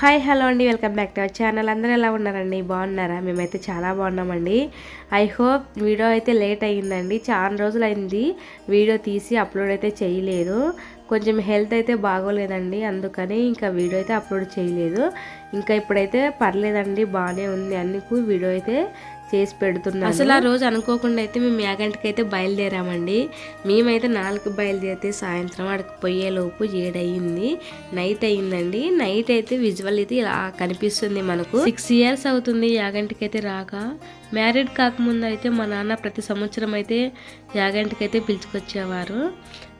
Hi hello అండి. Welcome back to our channel. అందరూ ఎలా ఉన్నారండి? బాగున్నారా? మేమైతే చాలా బాగున్నామండి. ఐ హోప్ వీడియో అయితే లేట్ అయ్యిందండి. చాలా రోజులు అయింది వీడియో తీసి అప్లోడ్ అయితే చేయలేదు. కొంచెం హెల్త్ అయితే బాగోలేదండి. అందుకని ఇంకా వీడియో అయితే అప్లోడ్ చేయలేదు. ఇంకా ఇప్పుడైతే పర్లేదండి. బాగానే ఉంది. అందుకు వీడియో అయితే చేసి పెడుతున్నాను. అసలు ఆ రోజు అనుకోకుండా అయితే మేము యాగంటికి అయితే బయలుదేరామండి. మేమైతే నాలుగు బయలుదేరితే సాయంత్రం అక్కడికి పోయేలోపు ఏడయింది. నైట్ అయిందండి. నైట్ అయితే విజువల్ అయితే ఇలా కనిపిస్తుంది మనకు. సిక్స్ ఇయర్స్ అవుతుంది యాగంటికి అయితే రాక. మ్యారీడ్ కాకముందు అయితే మా నాన్న ప్రతి సంవత్సరం అయితే యాగంటికి అయితే పిలుచుకొచ్చేవారు.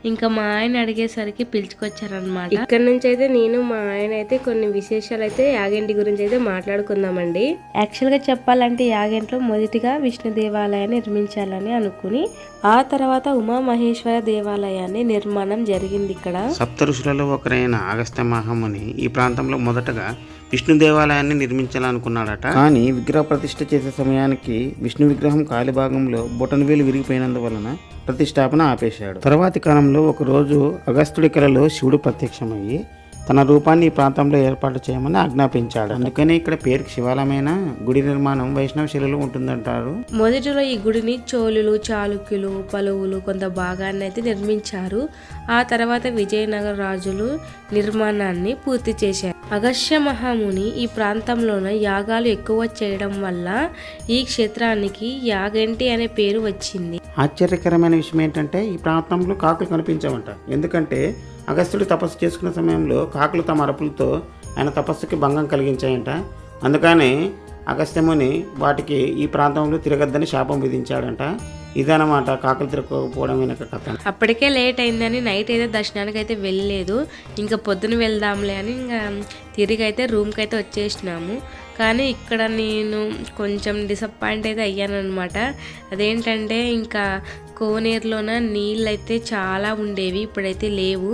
ఇంకా మా ఆయన అడిగేసరికి పిలుచుకొచ్చారనమాట ఇక్కడ నుంచి అయితే నేను మా ఆయన అయితే కొన్ని విశేషాలు అయితే యాగంటి గురించి అయితే మాట్లాడుకుందామండి. యాక్చువల్గా చెప్పాలంటే యాగంట్లో మొదటిగా విష్ణు దేవాలయాన్ని నిర్మించాలని అనుకుని ఆ తర్వాత ఉమా మహేశ్వర దేవాలయాన్ని నిర్మాణం జరిగింది ఇక్కడ. సప్త ఋషులలో ఒకరైన అగస్త్య మహాముని ఈ ప్రాంతంలో మొదటగా విష్ణు దేవాలయాన్ని నిర్మించాలనుకున్నాడట. కానీ విగ్రహ ప్రతిష్ఠ చేసే సమయానికి విష్ణు విగ్రహం కాలి భాగంలో బొటనవేలు విరిగిపోయినందువలన ప్రతిష్టాపన ఆపేశాడు. తర్వాతి కాలంలో ఒక రోజు అగస్త్యుడి కలలో శివుడు ప్రత్యక్షమయ్యి తన రూపాన్ని ఈ ప్రాంతంలో ఏర్పాటు చేయమని ఆజ్ఞాపించాడు అందుకని ఇక్కడ పేరుకి శివాలయమైన గుడి నిర్మాణం వైష్ణవ శైలిలో ఉంటుందంటారు. మొదటిలో ఈ గుడిని చోళులు చాళుక్యులు పలువులు కొంత భాగాన్ని అయితే నిర్మించారు. ఆ తర్వాత విజయనగర రాజులు నిర్మాణాన్ని పూర్తి చేశారు. అగస్త్య మహాముని ఈ ప్రాంతంలోన యాగాలు ఎక్కువ చేయడం వల్ల ఈ క్షేత్రానికి యాగంటి అనే పేరు వచ్చింది. ఆశ్చర్యకరమైన విషయం ఏంటంటే ఈ ప్రాంతంలో కాకులు కనిపించవంట. ఎందుకంటే అగస్త్యుడు తపస్సు చేసుకున్న సమయంలో కాకులు తమ అరుపులతో ఆయన తపస్సుకి భంగం కలిగించాయంట. అందుకని అగస్త్యముని వాటికి ఈ ప్రాంతంలో తిరగద్దని శాపం విధించాడంట. ఇదనమాట కాకులు తిరగకపోవడం వెనక కథ. అప్పటికే లేట్ అయిందని నైట్ అయితే దర్శనానికి అయితే వెళ్ళలేదు. ఇంకా పొద్దున వెళ్దాంలే అని ఇంకా తిరిగి అయితే రూమ్కి అయితే వచ్చేసినాము. కానీ ఇక్కడ నేను కొంచెం డిసప్పాయింట్ అయితే అయ్యానమాట అదేంటంటే ఇంకా కోనేరులోన నీళ్ళు అయితే చాలా ఉండేవి ఇప్పుడైతే లేవు.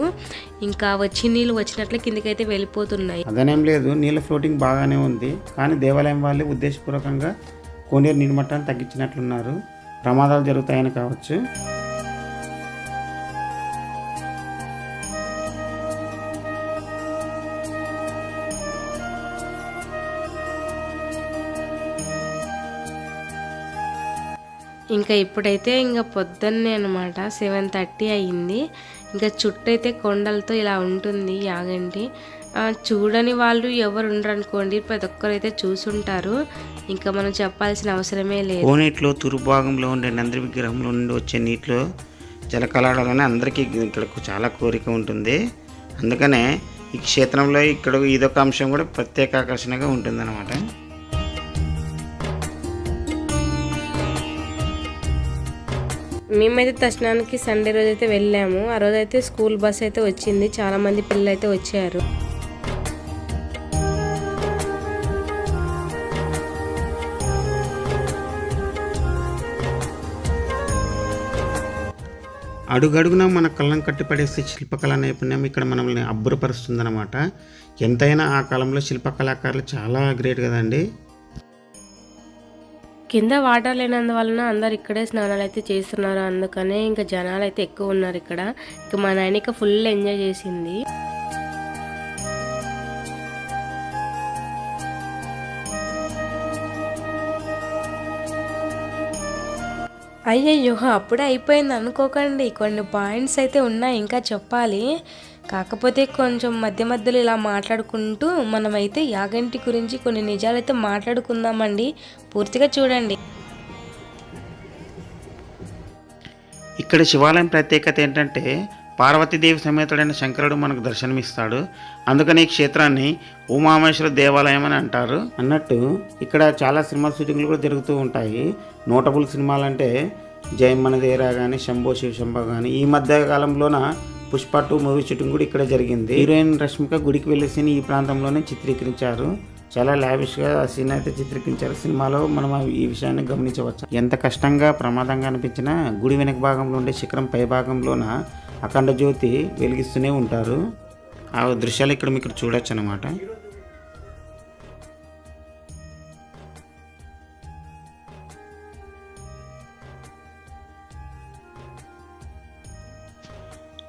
ఇంకా వచ్చి నీళ్ళు వచ్చినట్లు కిందకైతే వెళ్ళిపోతున్నాయి. అదనేం లేదు నీళ్ళ ఫ్లోటింగ్ బాగానే ఉంది. కానీ దేవాలయం వాళ్ళే ఉద్దేశపూర్వకంగా కోనేరు నీటి మట్టాన్ని తగ్గించినట్లున్నారు. ప్రమాదాలు జరుగుతాయని కావచ్చు. ఇంకా ఇప్పుడైతే ఇంకా పొద్దున్నే అనమాట సెవెన్ థర్టీ అయ్యింది. ఇంకా చుట్టూ అయితే కొండలతో ఇలా ఉంటుంది యాగంటి చూడని వాళ్ళు ఎవరు ఉండరు అనుకోండి ప్రతి ఒక్కరైతే చూసుంటారు. ఇంకా మనం చెప్పాల్సిన అవసరమే లేదు. కోనేటిలో తూర్పు భాగంలో ఉండే నంది విగ్రహంలో నుండి వచ్చే నీటిలో జలకలాడాలని అందరికీ ఇక్కడ చాలా కోరిక ఉంటుంది. అందుకనే ఈ క్షేత్రంలో ఇక్కడ ఇదొక అంశం కూడా ప్రత్యేక ఆకర్షణగా ఉంటుందన్నమాట. మేమైతే దర్శనానికి సండే రోజు అయితే వెళ్ళాము. ఆ రోజు అయితే స్కూల్ బస్ అయితే వచ్చింది. చాలా మంది పిల్లలు అయితే వచ్చారు. అడుగడుగున మన కళ్ళం కట్టిపడేసే శిల్పకళా నైపుణ్యం ఇక్కడ మనల్ని అబ్బురపరుస్తుందన్నమాట. ఎంతైనా ఆ కాలంలో శిల్పకళాకారులు చాలా గ్రేట్ కదండి. కింద వాటర్ లేనందువలన అందరు ఇక్కడే స్నానాలు అయితే చేస్తున్నారు. అందుకనే ఇంకా జనాలు అయితే ఎక్కువ ఉన్నారు ఇక్కడ. ఇంకా మా నాయన ఫుల్ ఎంజాయ్ చేసింది. అయ్యయ్యో అప్పుడే అయిపోయింది అనుకోకండి. కొన్ని పాయింట్స్ అయితే ఉన్నాయి ఇంకా చెప్పాలి. కాకపోతే కొంచెం మధ్య మధ్యలో ఇలా మాట్లాడుకుంటూ మనమైతే యాగంటి గురించి కొన్ని నిజాలు అయితే మాట్లాడుకుందామండి. పూర్తిగా చూడండి. ఇక్కడ శివాలయం ప్రత్యేకత ఏంటంటే పార్వతీదేవి సమేతుడైన శంకరుడు మనకు దర్శనమిస్తాడు. అందుకని ఈ క్షేత్రాన్ని ఉమామేశ్వర దేవాలయం అని అంటారు. అన్నట్టు ఇక్కడ చాలా సినిమా షూటింగ్లు కూడా జరుగుతూ ఉంటాయి. నోటబుల్ సినిమాలంటే జయమనదేరా కానీ శంభో శివ శివశంభో కానీ ఈ మధ్య కాలంలోన పుష్ప టూ మూవీ షూటింగ్ కూడా ఇక్కడ జరిగింది. హీరోయిన్ రష్మిక గుడికి వెళ్ళే సీన్ ఈ ప్రాంతంలోనే చిత్రీకరించారు. చాలా లావిష్గా ఆ సీన్ అయితే చిత్రీకరించారు. సినిమాలో మనం ఈ విషయాన్ని గమనించవచ్చు. ఎంత కష్టంగా ప్రమాదంగా అనిపించినా గుడి వెనక భాగంలో ఉండే శిఖరం పై భాగంలోన అఖండ జ్యోతి వెలిగిస్తూనే ఉంటారు. ఆ దృశ్యాలు ఇక్కడ మీకు చూడొచ్చు అనమాట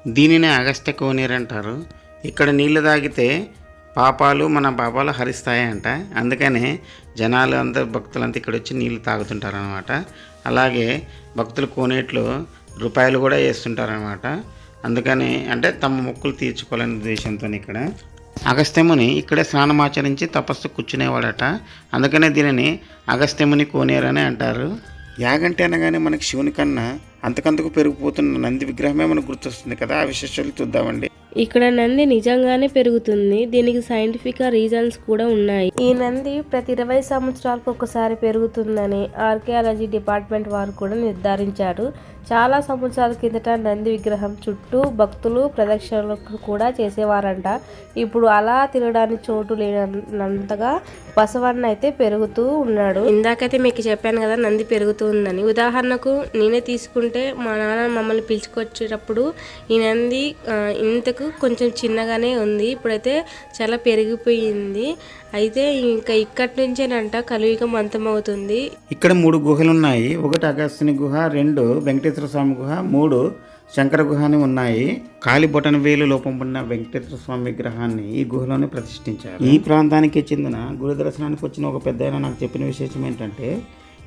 దీనినే అగస్త్య కోనేరు అంటారు ఇక్కడ నీళ్ళు తాగితే పాపాలు మన పాపాలు హరిస్తాయంట. అందుకనే జనాలు అందరు భక్తులంతా ఇక్కడ వచ్చి నీళ్ళు తాగుతుంటారనమాట అలాగే భక్తులు కోనేట్లో రూపాయలు కూడా వేస్తుంటారనమాట అందుకని అంటే తమ మొక్కులు తీర్చుకోవాలనే ఉద్దేశంతో ఇక్కడ. అగస్త్యముని ఇక్కడే స్నానమాచరించి తపస్సు కూర్చునేవాడట. అందుకనే దీనిని అగస్త్యముని కోనేరు అని అంటారు. యాగంటే అనగానే మనకి శివుని కన్నా అంతకంతకు పెరిగిపోతున్న నంది విగ్రహమే మనకు గుర్తొస్తుంది కదా. ఆ విశేషాలు చూద్దామండి. ఇక్కడ నంది నిజంగానే పెరుగుతుంది. దీనికి సైంటిఫిక్ రీజన్స్ కూడా ఉన్నాయి. ఈ నంది ప్రతి ఇరవై సంవత్సరాలకు ఒకసారి పెరుగుతుందని ఆర్కియాలజీ డిపార్ట్మెంట్ వారు కూడా నిర్ధారించారు. చాలా సంవత్సరాల కిందట నంది విగ్రహం చుట్టూ భక్తులు ప్రదక్షిణలు కూడా చేసేవారంట. ఇప్పుడు అలా తినడానికి చోటు లేనంతగా బసవన్న అయితే పెరుగుతూ ఉన్నాడు. ఇందాకైతే మీకు చెప్పాను కదా నంది పెరుగుతుందని. ఉదాహరణకు నేనే తీసుకుంటే మా నాన్న మమ్మల్ని పిలుచుకొచ్చేటప్పుడు ఈ నంది ఇంతకు కొంచెం చిన్నగానే ఉంది. ఇప్పుడైతే చాలా పెరిగిపోయింది. అయితే ఇంకా ఇక్కడి నుంచేనంట కలియుగం అంతమవుతుంది. ఇక్కడ మూడు గుహలు ఉన్నాయి ఒకటి అగస్త్యుని గుహ రెండు వెంకటేశ్వర స్వామి గుహ మూడు శంకర గుహ అని ఉన్నాయి. కాలి బొటన వేలు లోపం ఉన్న వెంకటేశ్వర స్వామి విగ్రహాన్ని ఈ గుహలోనే ప్రతిష్ఠించారు. ఈ ప్రాంతానికి చెందిన గురు దర్శనానికి వచ్చిన ఒక పెద్ద నాకు చెప్పిన విశేషం ఏంటంటే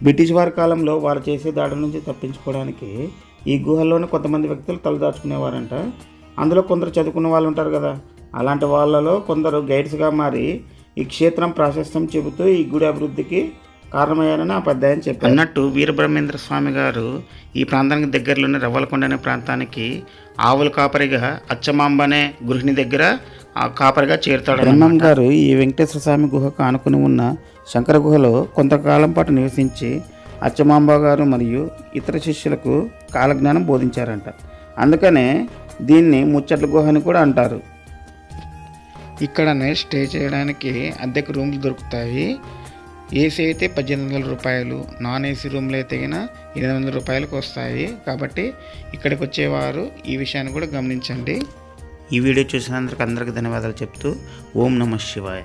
బ్రిటిష్ వారి కాలంలో వారు చేసే దాడుల నుంచి తప్పించుకోవడానికి ఈ గుహల్లోనే కొంతమంది వ్యక్తులు తలదాచుకునేవారంట. అందులో కొందరు చదువుకున్న వాళ్ళు ఉంటారు కదా. అలాంటి వాళ్ళలో కొందరు గైడ్స్గా మారి ఈ క్షేత్రం ప్రాశస్త్యం చెబుతూ ఈ గుడి అభివృద్ధికి కారణమయ్యారని ఆ పెద్ద ఆయన చెప్పారు. అన్నట్టు వీరబ్రహ్మేంద్ర స్వామి గారు ఈ ప్రాంతానికి దగ్గరలోనే రవ్వలకొండ అనే ప్రాంతానికి ఆవుల కాపరిగా అచ్చమాంబ అనే గృహిణి దగ్గర ఆ కాపరిగా చేరుతాడు బ్రహ్మం గారు ఈ వెంకటేశ్వర స్వామి గుహకు ఆనుకుని ఉన్న శంకర గుహలో కొంతకాలం పాటు నివసించి అచ్చమాంబ గారు మరియు ఇతర శిష్యులకు కాలజ్ఞానం బోధించారంట. అందుకనే దీన్ని ముచ్చట్ల గుహ అని కూడా అంటారు. ఇక్కడనే స్టే చేయడానికి అద్దెకు రూమ్లు దొరుకుతాయి. ఏసీ అయితే పద్దెనిమిది వందల రూపాయలు నాన్ ఏసీ రూమ్లు అయితే ఎనిమిది వందల రూపాయలకు వస్తాయి. కాబట్టి ఇక్కడికి వచ్చేవారు ఈ విషయాన్ని కూడా గమనించండి. ఈ వీడియో చూసినందుకు అందరికీ ధన్యవాదాలు చెప్తూ ఓం నమ శివాయ.